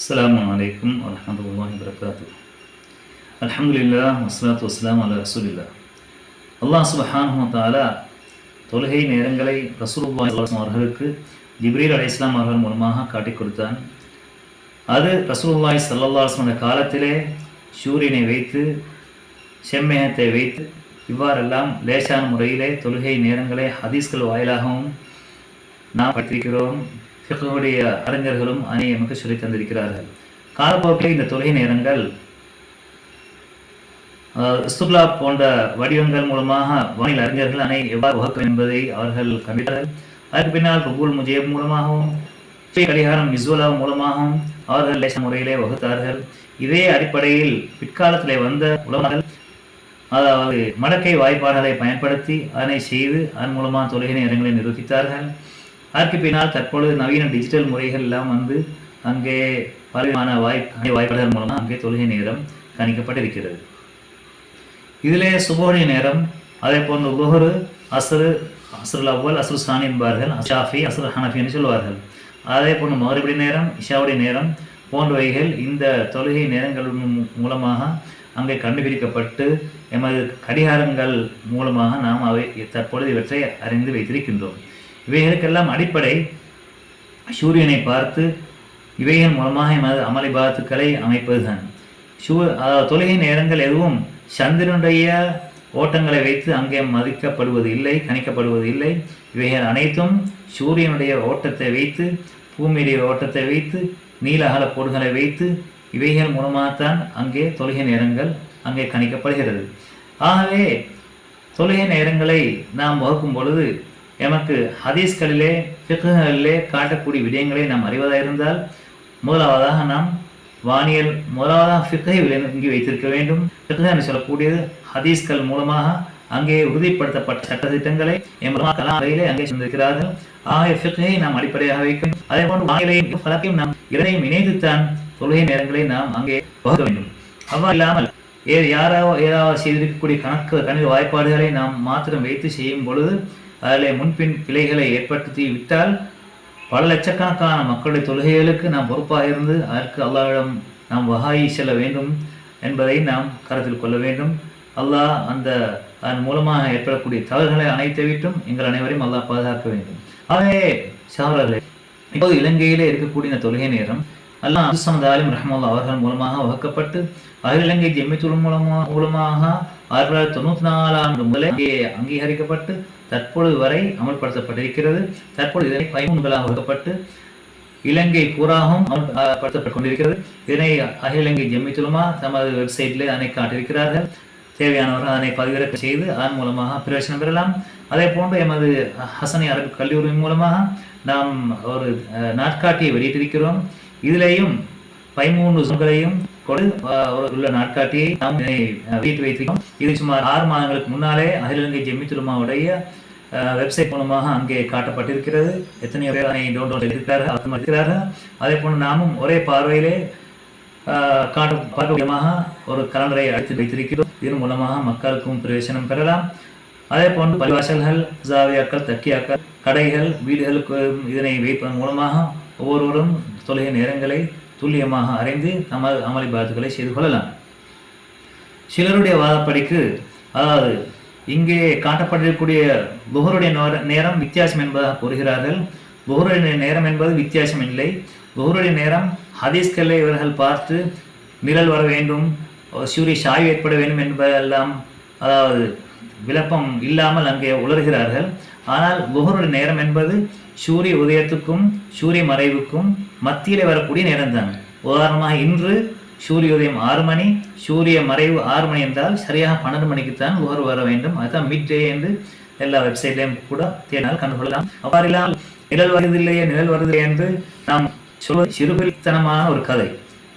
அஸ்லாம் வலைக்கம் வரமத்துல்லாஹி வரகாத்து அலமதுல்லா வஸ்லாத் வஸ்லாம் அலா ரசூலில்லா அல்லாஹ் சுபஹான் தாலா தொழுகை நேரங்களை ரசூலுல்லா அவர்களுக்கு ஜிப்ரீல் அலி இஸ்லாம் அவர்கள் மூலமாக காட்டிக் கொடுத்தான். அது ரசூல்லாய் சல்லல்லாஸ்மன காலத்திலே சூரியனை வைத்து செம்மேகத்தை வைத்து இவ்வாறெல்லாம் லேசான முறையிலே தொழுகை நேரங்களை ஹதீஸ்கள் வாயிலாகவும் நாம் பற்றிருக்கிறோம் ஃபிக்ஹுடைய அறிஞர்களும் அணி நமக்கு சொல்லி தந்திருக்கிறார்கள். காலப்போக்கில் இந்த தொழுகை நேரங்கள் அஹ், போன்ற வடிவங்கள் மூலமாக வானில் அறிஞர்கள் அணை எவ்வாறு வகுக்கும் என்பதை அவர்கள் கண்டித்தார்கள். அதற்கு பின்னால் ருபுல் முஜேப் மூலமாகவும் கடிகாரம் இஸ்வலா மூலமாகவும் அவர்கள் லேச முறையிலே வகுத்தார்கள். இதே அடிப்படையில் பிற்காலத்திலே வந்த உலகங்கள் அதாவது மடக்கை வாய்ப்பாடுகளை பயன்படுத்தி அதனை செய்து அதன் மூலமாக தொழுகை நேரங்களை நிரூபித்தார்கள். அதற்கு பின்னால் தற்பொழுது நவீன டிஜிட்டல் முறைகள் எல்லாம் வந்து அங்கே பலவிதமான வாய்ப்பு வாய்ப்புகள் மூலமாக அங்கே தொழுகை நேரம் கணிக்கப்பட்டிருக்கிறது. இதிலே சுபோடைய நேரம் அதே போன்று லுஹரு அசரு அஸ்ருல் அவ்வல் அசுர் சானி என்பார்கள் ஷாஃபி அசுர் ஹனஃபி என்று சொல்வார்கள். அதே போன்று மறுபடி நேரம் இஷாவுடைய நேரம் போன்றவைகள் இந்த தொழுகை நேரங்கள் மூலமாக அங்கே கண்டுபிடிக்கப்பட்டு எமது கடிகாரங்கள் மூலமாக நாம் அவை தற்பொழுது இவற்றை அறிந்து வைத்திருக்கின்றோம். இவைகளுக்கெல்லாம் அடிப்படை. சூரியனை பார்த்து இவைகள் மூலமாக எமது அமளிபாத்துக்களை அமைப்பதுதான். சூ தொழுகை நேரங்கள் எதுவும் சந்திரனுடைய ஓட்டங்களை வைத்து அங்கே மதிக்கப்படுவது இல்லை கணிக்கப்படுவது இல்லை. இவைகள் அனைத்தும் சூரியனுடைய ஓட்டத்தை வைத்து பூமியுடைய ஓட்டத்தை வைத்து நீல அகல கோடுகளை வைத்து இவைகள் மூலமாகத்தான் அங்கே தொழுகை நேரங்கள் அங்கே கணிக்கப்படுகிறது. ஆகவே தொழுகை நேரங்களை நாம் வகுக்கும் பொழுது எமக்கு ஹதீஸ்களிலே ஃபிக்குகளிலே காட்டக்கூடிய விடயங்களை நாம் அறிவதாக இருந்தால் முதலாவதாக நாம் வானியல் முதலாவதாக ஃபிக்கை விளங்கி வைத்திருக்க வேண்டும். ஃபிக்கு என்று சொல்லக்கூடியது ஹதீஸ்கள் மூலமாக அங்கே உறுதிப்படுத்தப்பட்ட சட்டத்திட்டங்களை கலாமையிலே அங்கே சென்றிருக்கிறார்கள் ஆகிய ஃபிக்ஹை நாம் அடிப்படையாக வைக்கும். அதே போன்று வானிலையும் பலத்தையும் நாம் இரண்டையும் இணைத்துத்தான் தொழுகை நேரங்களை நாம் அங்கே வகுக்க வேண்டும். அவ்வாறு இல்லாமல் ஏ யாராவது ஏதாவது செய்திருக்கக்கூடிய கணக்கு கணித வாய்ப்பாடுகளை நாம் மாத்திரம் வைத்து செய்யும் பொழுது அதில் முன்பின் பிழைகளை ஏற்படுத்தி விட்டால் பல லட்சக்கணக்கான மக்களுடைய தொழுகைகளுக்கு நாம் பொறுப்பாக இருந்து அதற்கு அல்லாவிடம் நாம் வகாயி செல்ல வேண்டும் என்பதை நாம் கருத்தில் கொள்ள வேண்டும். அல்லாஹ் அந்த அதன் மூலமாக ஏற்படக்கூடிய தவறுகளை அனைத்தை விட்டும் எங்கள் அனைவரையும் அல்லாஹ் பாதுகாக்க வேண்டும். ஆகவே சகோதரர்களே இப்போது இலங்கையிலே இருக்கக்கூடிய இந்த தொழுகை நேரம் அல்லாஹ் அசுசமது ஆலிம் ரஹமுல்லா அவர்கள் மூலமாக வகுக்கப்பட்டு அகில இலங்கை ஜெமித்துல் மூலமாக மூலமாக ஆயிரத்தி தொள்ளாயிரத்தி தொண்ணூற்றி நாலாம் ஆண்டு முதலே இங்கே அங்கீகரிக்கப்பட்டு தற்பொழுது வரை அமல்படுத்தப்பட்டிருக்கிறது. தற்பொழுது இதனை பயன்களாக வகுக்கப்பட்டு இலங்கை பூராகவும் அமல்படுத்தப்பட்டுக் கொண்டிருக்கிறது. இதனை அகில இலங்கை ஜெமித்துலமா தமது வெப்சைட்டில் அதனை காட்டியிருக்கிறார்கள். தேவையானவர்கள் அதனை பதிவிறக்க செய்து அதன் மூலமாக பிரயோஜனம் பெறலாம். அதே போன்று எமது ஹசனி அரபு கல்லூரி மூலமாக நாம் ஒரு நாட்காட்டியை வெளியிட்டிருக்கிறோம். இதிலேயும் பதிமூன்று ஜூன்களையும் கொடு. உள்ள நாட்காட்டியை நாம் இதனை, அஹ், வெளியிட்டு இது சுமார் ஆறு மாதங்களுக்கு முன்னாலே அகிலங்கை இலங்கை வெப்சைட் மூலமாக அங்கே காட்டப்பட்டிருக்கிறது. எத்தனையோ பேர் அதனை டவுன்லோட் இருக்கிறார்கள் அர்த்தம் இருக்கிறார்கள் அதே போன்று நாமும் ஒரே பார்வையிலே ஆஹ், காட்டு பார்க்கமாக ஒரு கலண்டரை அழைத்து வைத்திருக்கிறோம். இதன் மூலமாக மக்களுக்கும் பிரவேசனம் பெறலாம். அதே போன்று பள்ளிவாசல்கள் ஜாவியாக்கள் தக்கியாக்கள் கடைகள் வீடுகளுக்கு இதனை வைப்பதன் மூலமாக ஒவ்வொருவரும் தொழுகை நேரங்களை துல்லியமாக அறிந்து நமது அமளி பாத்துக்களை செய்து கொள்ளலாம். சிலருடைய வாதப்படிக்கு அதாவது இங்கே காட்டப்பட்டிருக்கக்கூடிய புகருடைய நேரம் வித்தியாசம் என்பதாக கூறுகிறார்கள். புகருடைய நேரம் என்பது வித்தியாசம் இல்லை. புகருடைய நேரம் ஹதீஸ்களை இவர்கள் பார்த்து நிழல் வர வேண்டும் சூரிய சாய்வு ஏற்பட வேண்டும் என்பதெல்லாம் அதாவது விளப்பம் இல்லாமல் அங்கே உலர்கிறார்கள். ஆனால் புகருடைய நேரம் என்பது சூரிய உதயத்துக்கும் சூரிய மறைவுக்கும் மத்தியிலே வரக்கூடிய நேரம்தான். உதாரணமாக இன்று சூரிய உதயம் ஆறு மணி சூரிய மறைவு ஆறு மணி என்றால் சரியாக பன்னெண்டு மணிக்குத்தான் உகர் வர வேண்டும். அதுதான் மிட் டே என்று எல்லா வெப்சைட்லையும் கூட தேடினால் கண்டுகொள்ளலாம். அவ்வாறு இல்லாமல் நிழல் வருவதில்லையே நிழல் வருவதில்லை என்று நாம் சொல்வது சிறுபித்தனமான ஒரு கதை.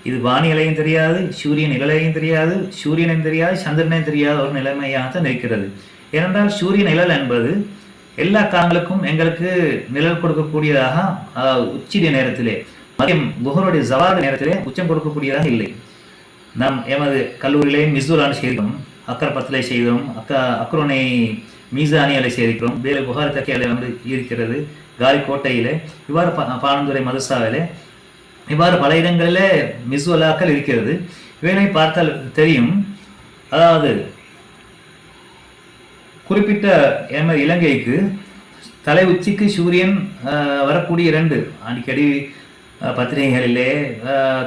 இது வானிலையும் தெரியாது சூரியன் நிழலையும் தெரியாது சூரியனையும் தெரியாது சந்திரனையும் தெரியாத ஒரு நிலைமையாகத்தான் இருக்கிறது ஏனென்றால் சூரிய நிழல் என்பது எல்லா காலங்களுக்கும் எங்களுக்கு நிழல் கொடுக்கக்கூடியதாக உச்சிய நேரத்திலே மதியம் குஹருடைய ஜவாத நேரத்திலே உச்சம் கொடுக்கக்கூடியதாக இல்லை. நாம் எமது கல்லூரியிலே மிசூரான் செய்தோம் அக்கரப்பத்திலே செய்தோம் அக்க அக்ரோனை மீசானியாலை செய்திருக்கிறோம் வேறு புகார் தக்கியாலை வந்து இருக்கிறது காலிக்கோட்டையிலே இவ்வாறு பா- மதுசாவிலே இவ்வாறு பல இடங்களிலே மிஸ்வலாக்கள் இருக்கிறது. இவனை பார்த்தால் தெரியும். அதாவது குறிப்பிட்ட எமது இலங்கைக்கு தலை உச்சிக்கு சூரியன் வரக்கூடிய இரண்டு அடிக்கடி பத்திரிகைகளிலே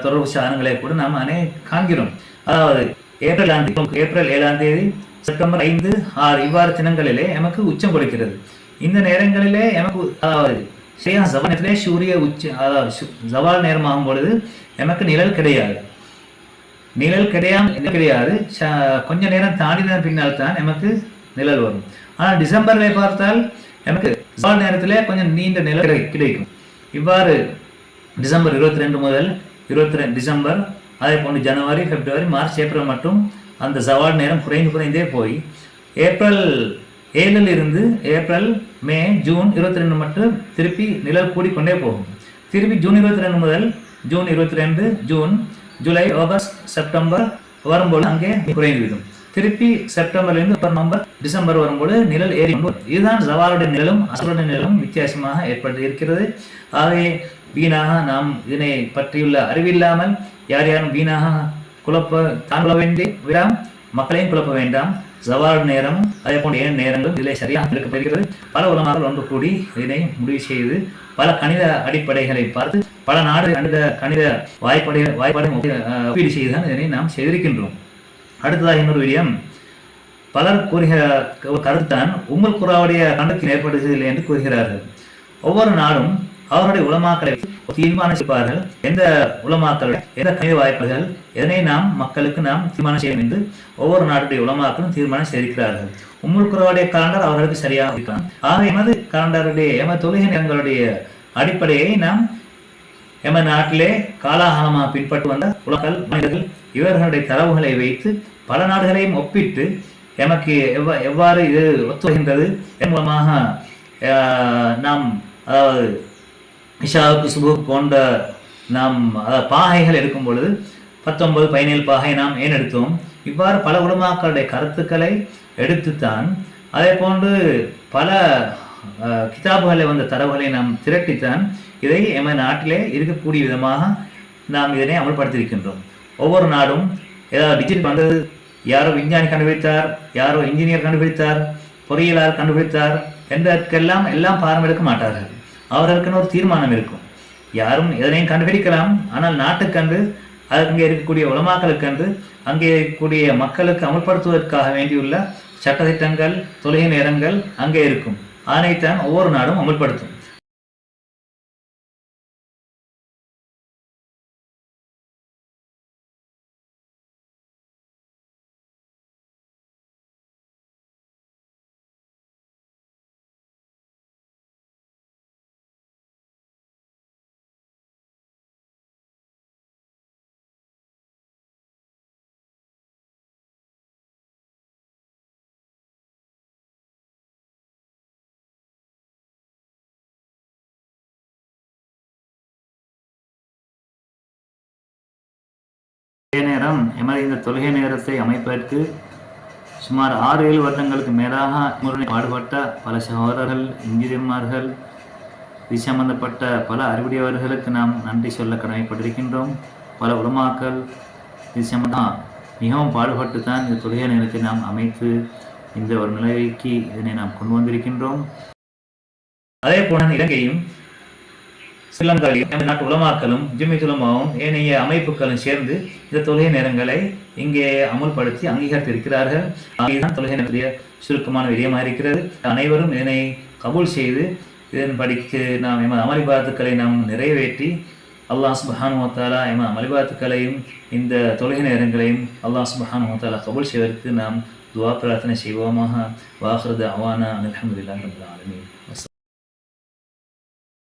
தொடர்பு சாதனங்களை கூட நாம் அனே காண்கிறோம். அதாவது ஏப்ரல் ஆண்டு ஏப்ரல் ஏழாம் தேதி செப்டம்பர் ஐந்து ஆறு இவ்வாறு தினங்களிலே எமக்கு உச்சம் கொடுக்கிறது. இந்த நேரங்களிலே எமக்கு அதாவது சரியா ஜவானத்திலே சூரிய உச்ச அதாவது ஜவால் நேரமாகும் பொழுது எமக்கு நிழல் கிடையாது. நிழல் கிடையாம கிடையாது. கொஞ்ச நேரம் தாண்டின பின்னால் தான் எமக்கு நிழல் வரும். ஆனால் டிசம்பரில் பார்த்தால் எனக்கு ஜவால் நேரத்தில் கொஞ்சம் நீண்ட நிழல் கிடைக்கும். இவ்வாறு டிசம்பர் இருபத்தி ரெண்டு முதல் இருபத்தி ரெண்டு டிசம்பர் அதே போன்று ஜனவரி பிப்ரவரி மார்ச் ஏப்ரல் மட்டும் அந்த சவால் நேரம் குறைந்து குறைந்தே போய். ஏப்ரல் ஏழில் இருந்து ஏப்ரல் மே ஜூன் இருபத்தி ரெண்டு மற்றும் திருப்பி நிழல் கூடிக்கொண்டே போகும். திருப்பி ஜூன் இருபத்தி ரெண்டு முதல் ஜூன் இருபத்தி ரெண்டு ஜூன் ஜூலை ஆகஸ்ட் செப்டம்பர் வரும்போது அங்கே குறைந்துவிடும் திருப்பி செப்டம்பர்லேருந்து நவம்பர் டிசம்பர் வரும்போது நிழல் ஏறி இதுதான் ஜவாலுடைய நிழலும் அசலுடைய நிழலும் வித்தியாசமாக ஏற்பட்டு இருக்கிறது. ஆகவே வீணாக நாம் இதனை பற்றியுள்ள அறிவில்லாமல் யார் யாரும் வீணாக குழப்ப தான் கொள்ள வேண்டி விடாம். மக்களையும் குழப்ப வேண்டாம். ஜவால் நேரம் அதே போன்ற ஏன் நேரங்களும் இதில் சரியாக இருக்கப்படுகிறது பல உலகங்கள் ஒன்று கூடி இதனை முடிவு செய்து பல கணித அடிப்படைகளை பார்த்து பல நாடு கணித கணித வாய்ப்படை வாய்ப்பாடை ஒப்பீடு செய்துதான் இதனை நாம் செய்திருக்கின்றோம். அடுத்ததாக இன்னொரு விடயம். பலர் கூறுகிற கருத்தான் உங்கள் குராவுடைய கண்டத்தில் ஏற்படுவதில்லை என்று கூறுகிறார்கள். ஒவ்வொரு நாடும் அவருடைய உலமாக்களை தீர்மானம் எந்த உலமாக்கள் எந்த கணித வாய்ப்புகள் எதனை நாம் மக்களுக்கு நாம் தீர்மானம் செய்யும் என்று ஒவ்வொரு நாட்டுடைய உலமாக்களும் தீர்மானம் செய்திருக்கிறார்கள். உம்முல் குரவாடைய கலண்டர் அவர்களுக்கு சரியாக இருக்கலாம். ஆக எமது கலண்டருடைய எமது தொழுகை நிலங்களுடைய அடிப்படையை நாம் எமது நாட்டிலே காலாகாலமாக பின்பற்று வந்த உலகல் மனிதர்கள் இவர்களுடைய தரவுகளை வைத்து பல நாடுகளையும் ஒப்பிட்டு எமக்கு எவ்வா எவ்வாறு இது ஒத்துவகின்றது என் மூலமாக நாம் அதாவது இஷாவுக்கு சுபு போன்ற நாம் பாகைகள் எடுக்கும் பொழுது பத்தொன்பது பதினேழு பாகை நாம் ஏன் எடுத்தோம்? இவ்வாறு பல உலமாக்களுடைய கருத்துக்களை எடுத்துத்தான் அதே போன்று பல கிதாபுகளை வந்த தரவுகளை நாம் திரட்டித்தான் இதை எமது நாட்டிலே இருக்கக்கூடிய விதமாக நாம் இதனை அமல்படுத்தியிருக்கின்றோம். ஒவ்வொரு நாடும் ஏதாவது டிஜிட் வந்தது யாரோ விஞ்ஞானி கண்டுபிடித்தார் யாரோ இன்ஜினியர் கண்டுபிடித்தார் பொறியியலாளர் கண்டுபிடித்தார் என்றெல்லாம் எல்லாம் பாரம் எடுக்க மாட்டார்கள். அவர்களுக்குன்னு ஒரு தீர்மானம் இருக்கும். யாரும் எதனையும் கண்டுபிடிக்கலாம். ஆனால் நாட்டுக்கன்று அங்கே இருக்கக்கூடிய உலமாக்களுக்கன்று அங்கே இருக்கக்கூடிய மக்களுக்கு அமல்படுத்துவதற்காக வேண்டியுள்ள சட்டத்திட்டங்கள் தொழுகை நேரங்கள் அங்கே இருக்கும். அதனைத்தான் ஒவ்வொரு நாடும் அமல்படுத்தும். நேரம் எமது இந்த தொழுகை நேரத்தை அமைப்பதற்கு சுமார் ஆறு ஏழு வருடங்களுக்கு மேலாக முறை பாடுபட்ட பல சகோதரர்கள் இன்ஜினியர்மார்கள் இது சம்பந்தப்பட்ட பல அறிவுடையவர்களுக்கு நாம் நன்றி சொல்ல கடமைப்பட்டிருக்கின்றோம். பல உலமாக்கள் இது சம்பந்தம் மிகவும் பாடுபட்டு தான் இந்த தொழுகை நேரத்தை நாம் அமைத்து இந்த ஒரு நிலைக்கு இதனை நாம் கொண்டு வந்திருக்கின்றோம். அதே போல இலங்கையும் ஸ்ரீலங்காவிலும் நாட்டு உலமாக்களும் ஜிமி துலமாவும் ஏனைய அமைப்புகளும் சேர்ந்து இந்த தொழுகை நேரங்களை இங்கே அமுல்படுத்தி அங்கீகரித்திருக்கிறார்கள். ஆகியதான் தொழுகை நேரத்திய சுருக்கமான விடயமாக இருக்கிறது. அனைவரும் இதனை கபூல் செய்து இதன்படிக்கு நாம் எமது அமளிபாத்துக்களை நாம் நிறைவேற்றி அல்லாஹ் சுபஹானுவத்தாலா எமது அமளிபாத்துக்களையும் இந்த தொழுகை நேரங்களையும் அல்லாஹ் சுபஹானுவத்தாலா கபூல் செய்வதற்கு நாம் துவா பிரார்த்தனை செய்வோமாக. வாஹ்ரது அவானா அலமதுல்லா ரபுல்